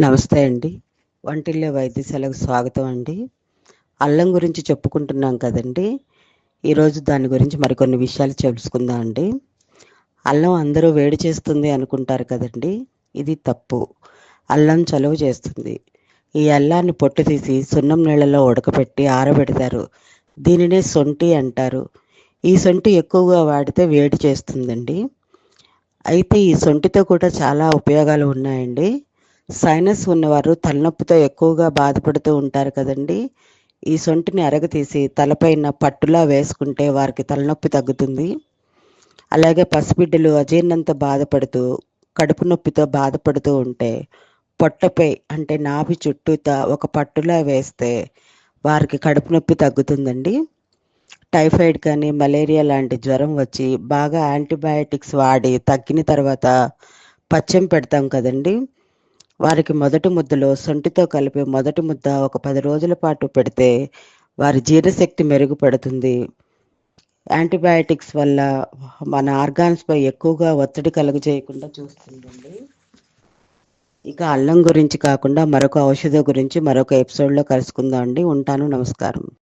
నమస్తే అండి. వంటిల్లే వైద్యశాలకు స్వాగతం అండి. అల్లం గురించి చెప్పుకుంటున్నాం కదండి. ఈరోజు దాని గురించి మరికొన్ని విషయాలు తెలుసుకుందాం అండి. అల్లం అందరూ వేడి చేస్తుంది అనుకుంటారు కదండి. ఇది తప్పు. అల్లం చలువ చేస్తుంది. ఈ అల్లాన్ని పొట్టు తీసి సున్నం నీళ్ళలో ఉడకపెట్టి ఆరబెడతారు. దీనినే సొంటి అంటారు. ఈ సొంటి ఎక్కువగా వాడితే వేడి చేస్తుందండి. అయితే ఈ సొంటితో కూడా చాలా ఉపయోగాలు ఉన్నాయండి. సైనస్ ఉన్నవారు తలనొప్పితో ఎక్కువగా బాధపడుతూ ఉంటారు కదండి. ఈ సొంటిని అరగతీసి తలపైన పట్టులా వేసుకుంటే వారికి తలనొప్పి తగ్గుతుంది. అలాగే పసిబిడ్డలు అజీర్ణంతో బాధపడుతూ కడుపు నొప్పితో బాధపడుతూ ఉంటే పొట్టపై అంటే నాభి చుట్టూత ఒక పట్టులా వేస్తే వారికి కడుపు నొప్పి తగ్గుతుందండి. టైఫాయిడ్ కానీ మలేరియా లాంటి జ్వరం వచ్చి బాగా యాంటీబయాటిక్స్ వాడి తగ్గిన తర్వాత పచ్చం పెడతాం కదండి. వారికి మొదటి ముద్దలో సొంటితో కలిపి మొదటి ముద్ద ఒక పది రోజుల పాటు పెడితే వారి జీర్ణశక్తి మెరుగుపడుతుంది. యాంటీబయాటిక్స్ వల్ల మన ఆర్గాన్స్పై ఎక్కువగా ఒత్తిడి కలుగజేయకుండా చూస్తుందండి. ఇక అల్లం గురించి కాకుండా మరొక ఔషధం గురించి మరొక ఎపిసోడ్లో కలుసుకుందాం అండి. ఉంటాను. నమస్కారం.